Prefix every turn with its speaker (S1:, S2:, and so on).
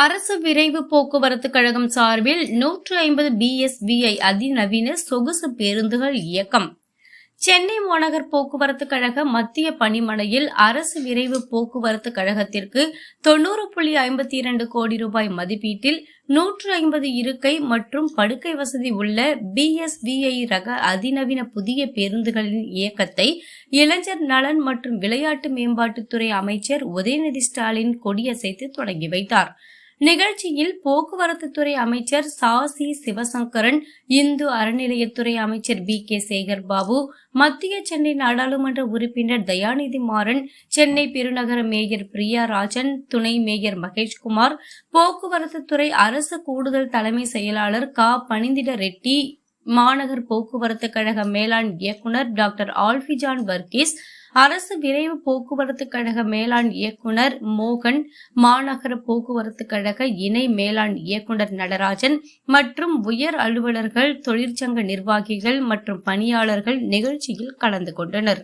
S1: அரசு விரைவு போக்குவரத்து கழகம் சார்பில் நூற்று ஐம்பது பிஎஸ்விஐ அதிநவீன சொகுசு பேருந்துகள் இயக்கம். சென்னை மாநகர் போக்குவரத்து கழக மத்திய பணிமனையில் அரசு விரைவு போக்குவரத்து கழகத்திற்கு தொண்ணூறு புள்ளி ஐம்பத்தி இரண்டு கோடி ரூபாய் மதிப்பீட்டில் நூற்று ஐம்பது இருக்கை மற்றும் படுக்கை வசதி உள்ள பிஎஸ்விஐ ரக அதிநவீன புதிய பேருந்துகளின் இயக்கத்தை இளைஞர் நலன் மற்றும் விளையாட்டு மேம்பாட்டுத்துறை அமைச்சர் உதயநிதி ஸ்டாலின் கொடியசைத்து தொடங்கி வைத்தார். நிகழ்ச்சியில் போக்குவரத்துத்துறை அமைச்சர் சாசி சிவசங்கரன் இந்து அறநிலையத்துறை அமைச்சர் பி கே சேகர் பாபு மத்திய சென்னை நாடாளுமன்ற உறுப்பினர் தயாநிதி மாறன் சென்னை பெருநகர மேயர் பிரியா ராஜன் துணை மேயர் மகேஷ்குமார் போக்குவரத்துத்துறை அரசு கூடுதல் தலைமை செயலாளர் கா. பனிந்திட ரெட்டி மாநகர் போக்குவரத்து கழக மேலாண் இயக்குனர் டாக்டர் ஆல்பிஜான் வர்கீஸ் அரசு விரைவு போக்குவரத்து கழக மேலாண் இயக்குனர் மோகன் மாநகர போக்குவரத்து கழக இணை மேலாண் இயக்குனர் நடராஜன் மற்றும் உயர் அலுவலர்கள் தொழிற்சங்க நிர்வாகிகள் மற்றும் பணியாளர்கள் நிகழ்ச்சியில் கலந்து கொண்டனர்.